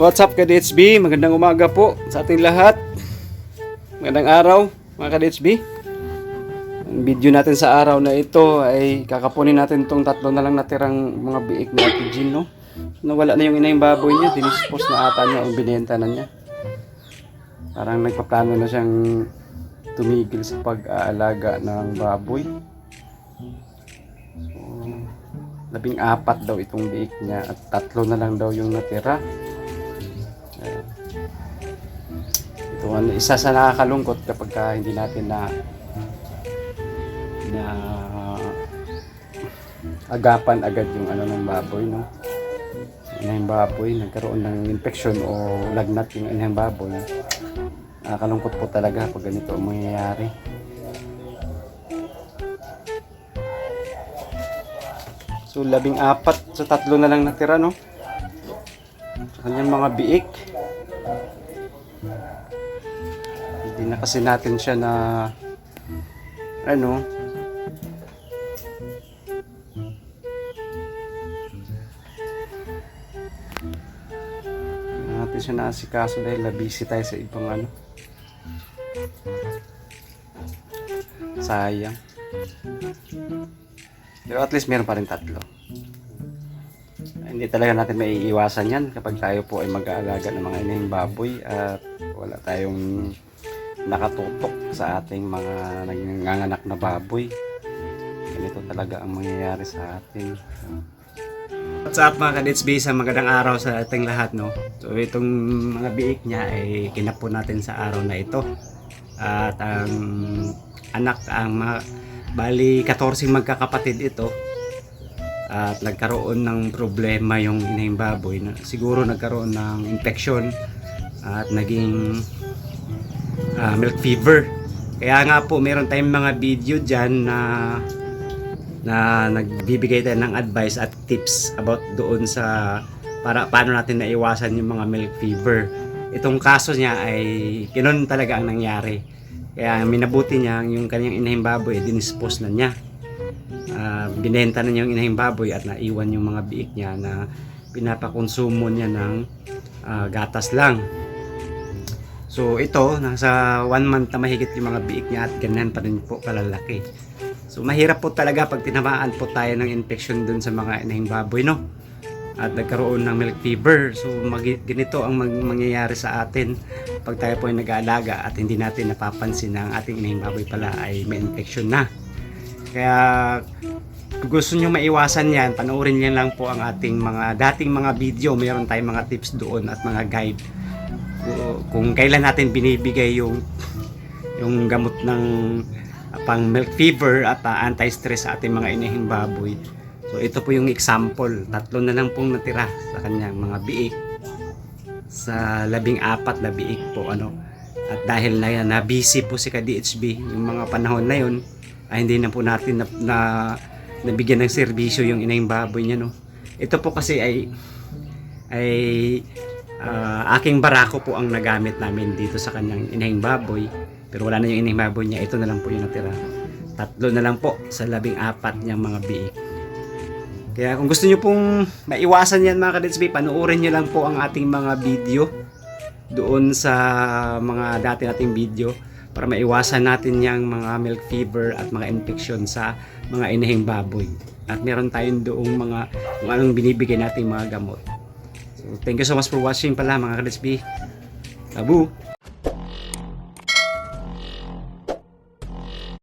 What's up ka-DHB? Magandang umaga po sa ating lahat. Magandang araw mga ka-DHB. Ang video natin sa araw na ito ay kakapunin natin tong tatlo na lang natirang mga biik Ate Jean, no? Nawala na yung ina yung baboy niya, dinispose na ata niya o binenta na niya. Parang nagpaplano na siyang tumigil sa pag-aalaga ng baboy. So, labing apat daw itong biik niya at tatlo na lang daw yung natira. Ito ang isa sa nakakalungkot kapag ka hindi natin na na agapan agad yung ano ng baboy no? Inahing baboy nagkaroon ng infection o lagnat yung inahing baboy nakakalungkot po talaga pag ganito ang mangyayari. So labing apat sa tatlo na lang natira no? Sa kanyang mga biik hindi na kasi natin siya na ano? Natin siya naasikaso dahil na busy tayo sa ibang ano? Sayang. Pero at least meron pa rin tatlo. Hindi talaga natin maiiwasan yan kapag tayo po ay mag-aalaga ng mga inahing baboy at wala tayong nakatutok sa ating mga nanganganak na baboy. Ganito talaga ang mangyayari sa atin. What's up mga kadits sa magandang araw sa ating lahat no. So itong mga biik niya ay kinapo natin sa araw na ito. At ang anak ang mga bali 14 magkakapatid ito at nagkaroon ng problema yung inahing baboy na siguro nagkaroon ng infection at naging ah, milk fever. Kaya nga po meron tayong mga video dyan na na nagbibigay tayo ng advice at tips about doon sa para paano natin naiwasan yung mga milk fever. Itong kaso niya ay ganoon talaga ang nangyari. Kaya minabuti niya yung kanyang inahing baboy dinispose na niya. Ah, binenta na niya yung inahing baboy at naiwan yung mga biik niya na pinapakonsumo niya ng ah, gatas lang. So ito, nasa one month na mahigit yung mga biik niya at ganyan pa rin po kalalaki. So mahirap po talaga pag tinamaan po tayo ng infection dun sa mga inahing baboy, no? At nagkaroon ng milk fever. So mag- ganito ang mag- mangyayari sa atin pag tayo po ay nag-aalaga at hindi natin napapansin na ang ating inahing baboy pala ay may infection na. Kaya gusto nyo maiwasan yan, panoorin nyo lang po ang ating mga dating mga video. Meron tayong mga tips doon at mga guide. Kung- kailan natin binibigay yung yung gamot ng uh, pang milk fever at uh, anti-stress sa ating mga inahing baboy. So ito po yung example. Tatlo na lang pong natira sa kanyang mga biik. Sa labing apat na biik po ano. At dahil na, na busy po si ka-DHB yung mga panahon na yun, ay hindi na po natin na, na nabigyan ng serbisyo yung inahing baboy niya no. Ito po kasi ay ay ah, aking barako po ang nagamit namin dito sa kanyang inahing baboy. Pero wala na yung inahing baboy niya. Ito na lang po yung natira. Tatlo na lang po sa labing apat niyang mga biik. Kaya kung gusto niyo pong maiwasan yan mga kadetsby, panoorin niyo lang po ang ating mga video doon sa mga dati nating video para maiwasan natin yung mga milk fever at mga infection sa mga inahing baboy. At meron tayong doong mga kung anong binibigay nating mga gamot. Thank you so much for watching pala mga kadetsby. Tabu!